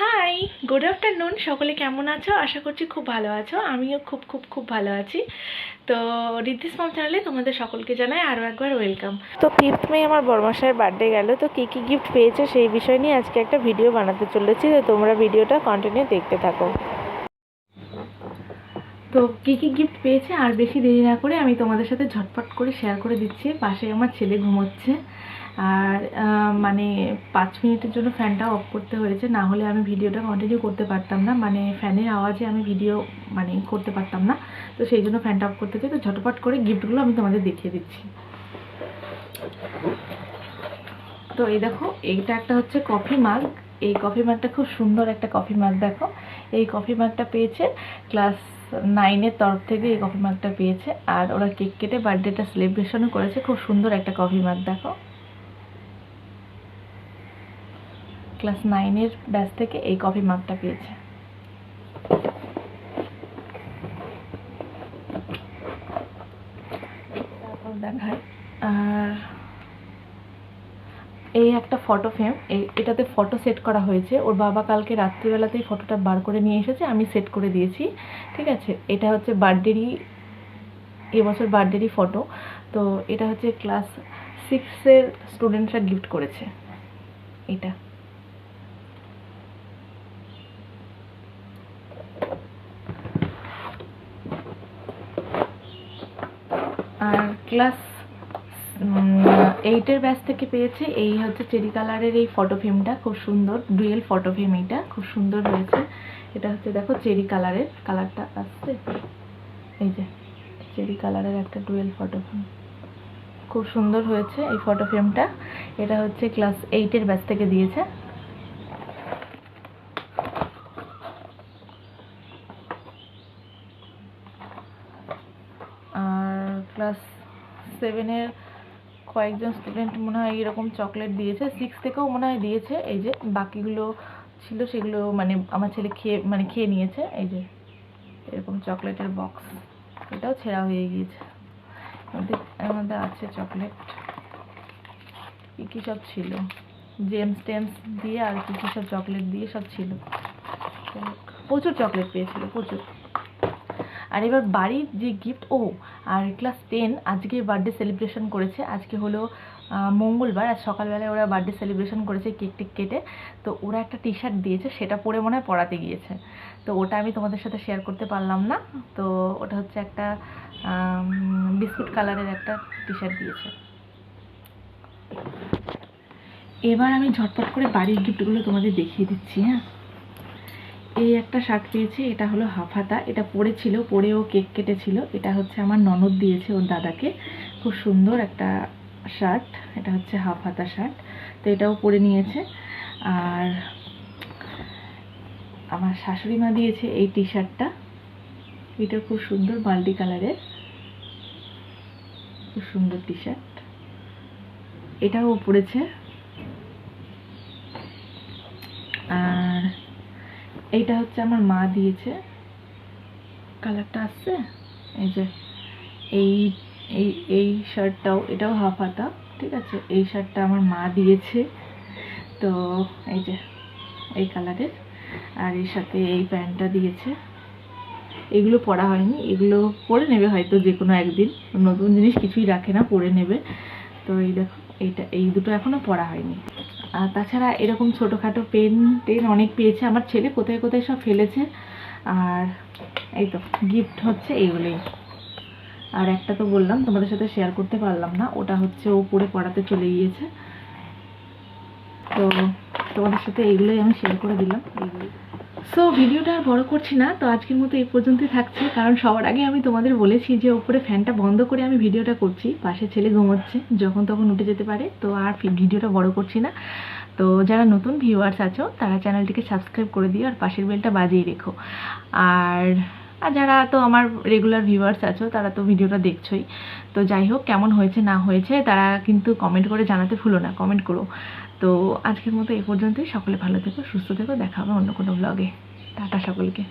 Hi good afternoon সকলে কেমন আছো? আশা করছি খুব ভালো আছো। আমিও খুব খুব খুব ভালো আছি। তো রিদ্ধিস মাম চ্যানেলে তোমাদের সকলকে জানাই আরও একবার ওয়েলকাম তো ফিফথ মে আমার বড়মাসায়ের বার্থডে গেল। তো কী কী গিফট পেয়েছে সেই বিষয় নিয়ে আজকে একটা ভিডিও বানাতে চলেছি। তো তোমরা ভিডিওটা কন্টিনিউ দেখতে থাকো। তো কী কী গিফট পেয়েছে? আর বেশি দেরি না করে আমি তোমাদের সাথে ঝটপট করে শেয়ার করে দিচ্ছি। পাশে আমার ছেলে ঘুমোচ্ছে। আর মানে পাঁচ মিনিটের জন্য ফ্যানটা অফ করতে হয়েছে, না হলে আমি ভিডিওটা কন্টিনিউ করতে পারতাম না। মানে ফ্যানের আওয়াজে আমি ভিডিও মানে করতে পারতাম না। তো সেই জন্য ফ্যানটা অফ করতে চাই তো ঝটপট করে গিফটগুলো আমি তোমাদের দেখিয়ে দিচ্ছি। তো এই দেখো, এইটা একটা হচ্ছে কফি মাগ এই কফি মাগটা খুব সুন্দর একটা কফি মাগ দেখো। এই কফি মাগটা পেয়েছে ক্লাস নাইনের তরফ থেকে এই কফি মাগটা পেয়েছে। আর ওরা কেক কেটে বার্থডেটা সেলিব্রেশনও করেছে। খুব সুন্দর একটা কফি মাগ দেখো। ক্লাস নাইনের ব্যাচ থেকে এই কফি মাগটা পেয়েছে। আর এই একটা ফটো ফ্রেম এটাতে ফটো সেট করা হয়েছে। ওর বাবা কালকে রাত্রিবেলাতেই ফটোটা বার করে নিয়ে এসেছে, আমি সেট করে দিয়েছি। ঠিক আছে? এটা হচ্ছে বার্থডেরই এবছর বার্থডেরই ফটো তো এটা হচ্ছে ক্লাস সিক্সের স্টুডেন্টরা গিফট করেছে। এটা আর ক্লাস এইটের ব্যাচ থেকে পেয়েছে। এই হচ্ছে চেরি কালারের এই ফটো ফ্রেমটা খুব সুন্দর ডুয়েল ফটো ফ্রেম এইটা। খুব সুন্দর হয়েছে। এটা হচ্ছে দেখো চেরি কালারের কালারটা আসছে। এই যে, চেরি কালারের একটা ডুয়েল ফটো ফ্রেম খুব সুন্দর হয়েছে এই ফটো ফ্রেমটা এটা হচ্ছে ক্লাস এইটের ব্যাচ থেকে দিয়েছে। আর ক্লাস সেভেনের কয়েকজন স্টুডেন্ট মনে হয় এরকম চকলেট দিয়েছে। সিক্স থেকেও মনে হয় দিয়েছে। এই যে বাকিগুলো ছিল সেগুলো মানে আমার ছেলে খেয়ে মানে খেয়ে নিয়েছে। এই যে এরকম চকলেটের বক্স এটাও ছেঁড়া হয়ে গিয়েছে। এর মধ্যে আছে চকলেট কী কী সব ছিল? জেমস টেমস দিয়ে আর কী কী সব চকলেট দিয়ে সব ছিল। প্রচুর চকলেট পেয়েছিল, প্রচুর। আর এবার বাড়ির যে গিফট ও, আর ক্লাস টেন আজকে বার্থডে সেলিব্রেশন করেছে। আজকে হলো মঙ্গলবার আর সকালবেলায় ওরা বার্থডে সেলিব্রেশন করেছে কেক টেক কেটে। তো ওরা একটা টি শার্ট দিয়েছে, সেটা পরে মনে হয় পড়াতে গিয়েছে। তো ওটা আমি তোমাদের সাথে শেয়ার করতে পারলাম না। তো ওটা হচ্ছে একটা বিস্কুট কালারের একটা টি শার্ট দিয়েছে। এবার আমি ঝটপট করে বাড়ির গিফটগুলো তোমাদের দেখিয়ে দিচ্ছি হ্যাঁ? এই একটা শার্ট পেয়েছি, এটা হলো হাফ হাতা এটা পরেছিল পরে ও কেক কেটেছিল। এটা হচ্ছে আমার ননদ দিয়েছে ওর দাদাকে। খুব সুন্দর একটা শার্ট এটা হচ্ছে হাফ হাতা শার্ট তো এটাও পরে নিয়েছে। আর আমার শাশুড়ি মা দিয়েছে এই টি শার্টটা এটা খুব সুন্দর মাল্টি কালারের। খুব সুন্দর টি শার্ট এটাও পরেছে আর এইটা হচ্ছে আমার মা দিয়েছে। কালারটা আসছে? এই যে, এই এই এই শার্টটাও, এটাও হাফ হাতা, ঠিক আছে? এই শার্টটা আমার মা দিয়েছে। তো এই যে, এই কালারের। আর এর সাথে এই প্যান্টটা দিয়েছে। এগুলো পরা হয়নি, এগুলো পরে নেবে হয়তো যে কোনো একদিন। নতুন জিনিস কিছুই রাখে না, পরে নেবে। তো এই দেখো, এইটা, এই দুটো এখনও পরা হয়নি। তাছাড়া এরকম ছোটোখাটো পেন টেন অনেক পেয়েছে। আমার ছেলে কোথায় কোথায় সব ফেলেছে। আর এই তো গিফট হচ্ছে এইগুলোই। আর একটা তো বললাম, তোমাদের সাথে শেয়ার করতে পারলাম না। ওটা হচ্ছে ও পড়ে পড়াতে চলে গিয়েছে। তো তোমাদের সাথে এইগুলোই আমি শেয়ার করে দিলাম। এইগুলোই সো ভিডিওটা আর বড় করছি না, তো আজকের মতো এই পর্যন্তই থাকছে। কারণ সবার আগে আমি তোমাদের বলেছি যে ওপরে ফ্যানটা বন্ধ করে আমি ভিডিওটা করছি। পাশে ছেলে ঘুমোচ্ছে, যখন তখন উঠে যেতে পারে। তো আর ভিডিওটা বড় করছি না। তো যারা নতুন ভিউয়ার্স আছো, তারা চ্যানেলটিকে সাবস্ক্রাইব করে দিও আর পাশের বেলটা বাজিয়ে রেখো। আর আর যারা তো আমার রেগুলার ভিউয়ার্স আছো, তারা তো ভিডিওটা দেখছোই। তো যাই হোক, কেমন হয়েছে না হয়েছে, তারা কিন্তু কমেন্ট করে জানাতে ভুলো না কমেন্ট করো। তো আজকের মতো এ পর্যন্তই, সকলে ভালো থেকো, সুস্থ থেকো, দেখা হবে অন্য কোনো ব্লগে টাটা সকলকে।